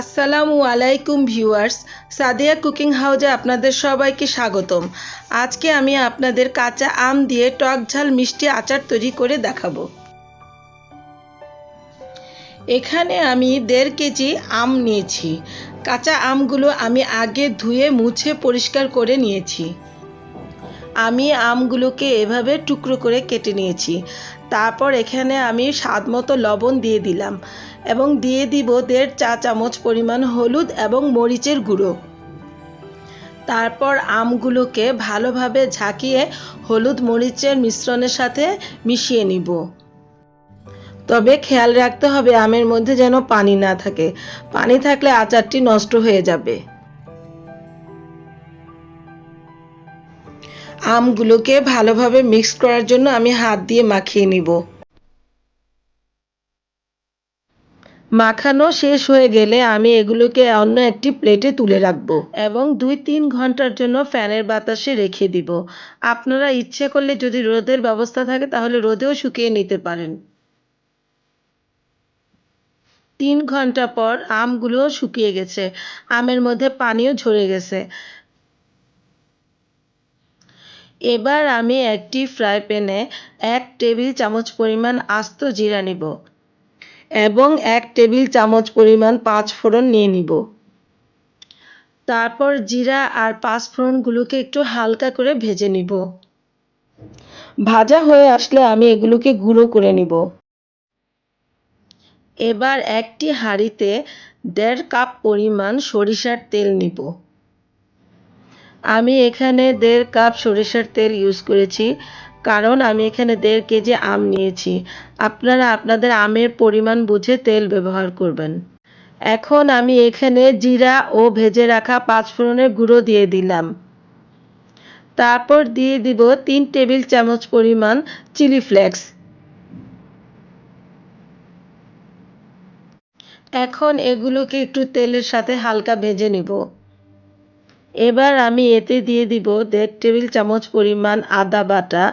আসসালামু আলাইকুম viewers, Sadia cooking হাউজে আপনাদের সবাইকে স্বাগতম। আজকে আমি আপনাদের কাঁচা আম দিয়ে টক ঝাল মিষ্টি আচার তৈরি করে দেখাবো। এখানে আমি দেড় কেজি আম নিয়েছি। কাঁচা আমগুলো আমি আগে ধুয়ে মুছে পরিষ্কার করে নিয়েছি। আমি আমগুলোকে এভাবে টুকরো করে কেটে নিয়েছি। তারপর এখানে আমি স্বাদ মতো লবণ দিয়ে দিলাম। এবং দিয়ে দিব দেড় চা চামচ পরিমাণ হলুদ এবং মরিচের গুঁড়ো। তারপর আমগুলোকে ভালোভাবে ঝাঁকিয়ে হলুদ মরিচের মিশ্রণের সাথে মিশিয়ে নিব। তবে খেয়াল রাখতে হবে আমের মধ্যে যেন পানি না থাকে। পানি থাকলে আচারটি নষ্ট হয়ে যাবে। আমগুলোকে ভালোভাবে মিক্স করার জন্য আমি হাত দিয়ে মাখিয়ে নিব। মাখানো শেষ হয়ে গেলে আমি এগুলোকে অন্য একটি প্লেটে তুলে রাখব এবং দুই তিন ঘণ্টার জন্য ফ্যানের বাতাসে রেখে দিব। আপনারা ইচ্ছে করলে যদি রোদের ব্যবস্থা থাকে তাহলে রোদেও শুকিয়ে নিতে পারেন। তিন ঘণ্টা পর আমগুলো শুকিয়ে গেছে। আমের মধ্যে পানিও ঝরে গেছে। এবার আমি একটি ফ্রাই প্যানে এক টেবিল চামচ পরিমাণ আস্ত জিরা নিব। এবং এক টেবিল চামচ পরিমাণ পাঁচ ফোড়ন নিয়ে নিব। তারপর জিরা আর পাঁচ ফোড়নগুলোকে একটু হালকা করে ভেজে নিব। ভাজা হয়ে আসলে আমি এগুলোকে গুঁড়ো করে নিব। এবার একটি হাঁড়িতে দেড় কাপ পরিমাণ সরিষার তেল নিব। আমি এখানে দেড় কাপ সরিষার তেল ইউজ করেছি। কারণ আমি এখানে দেড় কেজি আম নিয়েছি। আপনারা আপনাদের আমের পরিমাণ বুঝে তেল ব্যবহার করবেন। এখন আমি এখানে জিরা ও ভেজে রাখা পাঁচফোড়নের গুঁড়ো দিয়ে দিলাম। তারপর দিয়ে দিব তিন টেবিল চামচ পরিমাণ চিলি ফ্লেক্স। এখন এগুলোকে একটু তেলের সাথে হালকা ভেজে নিব। এবার আমি এতে দিয়ে দিব দেড় টেবিল চামচ পরিমাণ আদা বাটা,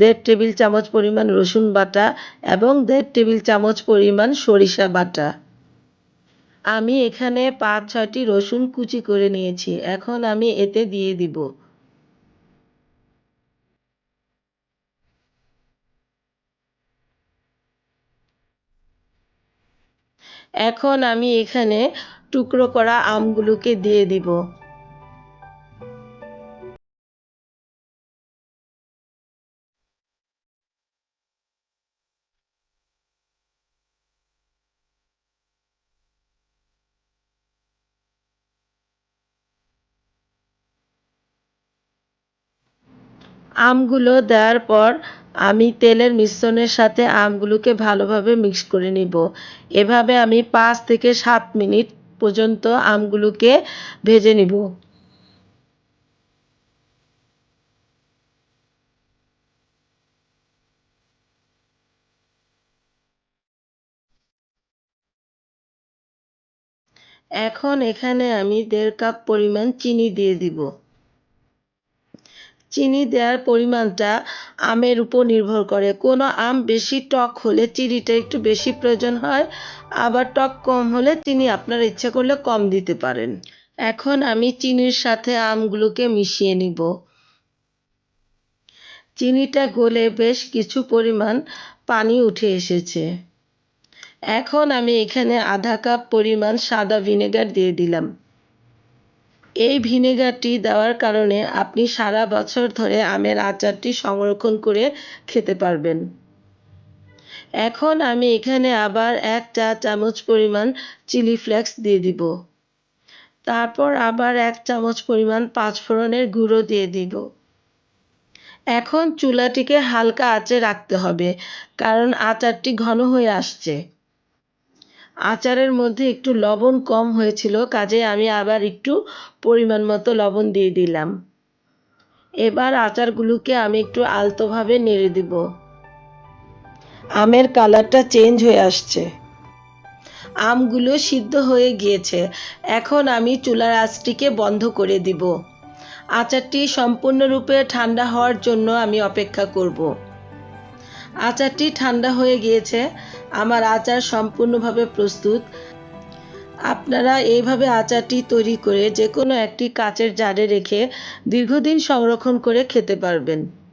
দেড় টেবিল চামচ পরিমাণ রসুন বাটা এবং দেড় টেবিল চামচ পরিমাণ সরিষা বাটা। আমি এখানে পাঁচ, ছয়টি রসুন কুচি করে নিয়েছি, এখন আমি এতে দিয়ে দিব। এখন আমি এখানে টুকরো করা আমগুলোকে দিয়ে দিব। আমগুলো দেওয়ার পর আমি তেলের মিশ্রণের সাথে আমগুলোকে ভালোভাবে মিক্স করে নিব। এভাবে আমি পাঁচ থেকে সাত মিনিট পর্যন্ত আমগুলোকে ভেজে নিব। এখন এখানে আমি দেড় কাপ পরিমাণ চিনি দিয়ে দিব। চিনি দেওয়ার পরিমাণটা আমের উপর নির্ভর করে। কোনো আম বেশি টক হলে চিনিটা একটু বেশি প্রয়োজন হয়, আবার টক কম হলে চিনি আপনার ইচ্ছে করলে কম দিতে পারেন। এখন আমি চিনির সাথে আমগুলোকে মিশিয়ে নিব। চিনিটা গলে বেশ কিছু পরিমাণ পানি উঠে এসেছে। এখন আমি এখানে আধা কাপ পরিমাণ সাদা ভিনেগার দিয়ে দিলাম। এই ভিনেগারটি দেওয়ার কারণে আপনি সারা বছর ধরে আমের আচারটি সংরক্ষণ করে খেতে পারবেন। এখন আমি এখানে আবার এক চা চামচ পরিমাণ চিলি ফ্লেক্স দিয়ে দিব। তারপর আবার এক চামচ পরিমাণ পাঁচফোড়নের গুঁড়ো দিয়ে দিব। এখন চুলাটিকে হালকা আঁচে রাখতে হবে, কারণ আচারটি ঘন হয়ে আসছে। আচারের মধ্যে একটু লবণ কম হয়েছিল, কাজে আমি আবার একটু পরিমাণ মতো লবণ দিয়ে দিলাম। এবার আচারগুলোকে আমি একটু আলতোভাবে নেড়ে দিব। আমের কালারটা চেঞ্জ হয়ে আসছে। আমগুলো সিদ্ধ হয়ে গিয়েছে। এখন আমি চুলার আঁচটিকে বন্ধ করে দিব। আচারটি সম্পূর্ণরূপে ঠান্ডা হওয়ার জন্য আমি অপেক্ষা করব। আচারটি ঠান্ডা হয়ে গিয়েছে। আমার আচার সম্পূর্ণভাবে প্রস্তুত। আপনারা এইভাবে আচারটি তৈরি করে যে কোনো একটি কাচের জারে রেখে দীর্ঘদিন সংরক্ষণ করে খেতে পারবেন।